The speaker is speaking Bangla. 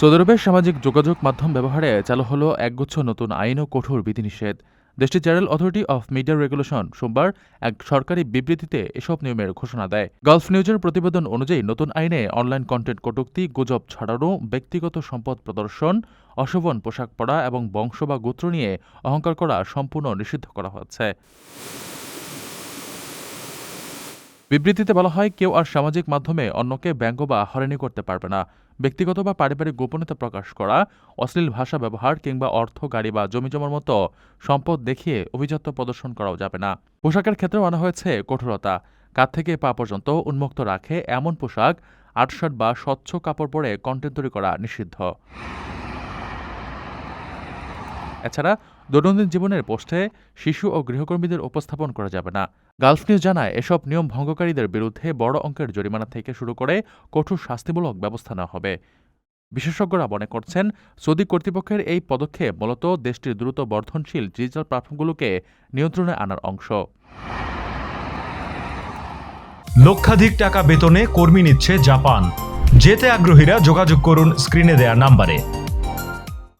সৌদি আরবের সামাজিক যোগাযোগ মাধ্যম ব্যবহারে চালু হলো একগুচ্ছ নতুন আইন ও কঠোর বিধিনিষেধ। দেশটির general authority of media regulation সোমবার এক সরকারি বিবৃতিতে এসব নিয়মের ঘোষণা দেয়। গালফ নিউজের প্রতিবেদন অনুযায়ী নতুন আইনে অনলাইন কন্টেন্ট কটূক্তি, গুজব ছড়ানো, ব্যক্তিগত সম্পদ প্রদর্শন, অশোভন পোশাক পরা এবং বংশ বা গোত্র নিয়ে অহংকার করা সম্পূর্ণ নিষিদ্ধ করা হচ্ছে। বিবৃতিতে বলা হয়, কেউ আর সামাজিক মাধ্যমে অন্যকে ব্যঙ্গ বা হয়রানি করতে পারবে না। ব্যক্তিগত বা পারিবারিক গোপনীয়তা প্রকাশ করা, অশ্লীল ভাষা ব্যবহার কিংবা অর্থ, গাড়ি বা জমিজমার মতো সম্পদ দেখিয়ে অভিজাত্য প্রদর্শন করাও যাবে না। পোশাকের ক্ষেত্রেও আনা হয়েছে কঠোরতা। কাঁধ থেকে পা পর্যন্ত উন্মুক্ত রাখে এমন পোশাক, আটশাট বা স্বচ্ছ কাপড় পরে কন্টেন্ট তৈরি করা নিষিদ্ধ। এছাড়া দৈনন্দিন জীবনের পোস্টে শিশু ও গৃহকর্মীদের উপস্থাপন করা যাবে না। গালফ নিউজ জানায়, এসব নিয়ম ভঙ্গকারীদের বিরুদ্ধে বড় অঙ্কের জরিমানা থেকে শুরু করে কঠোর শাস্তিমূলক ব্যবস্থা নেওয়া হবে। বিশেষজ্ঞরা মনে করছেন, সৌদি কর্তৃপক্ষের এই পদক্ষেপ মূলত দেশটির দ্রুত বর্ধনশীল ডিজিটাল প্ল্যাটফর্মগুলোকে নিয়ন্ত্রণে আনার অংশ। লক্ষাধিক টাকা বেতনে কর্মী নিচ্ছে জাপান। যেতে আগ্রহীরা যোগাযোগ করুন স্ক্রিনে দেয়া নাম্বারে।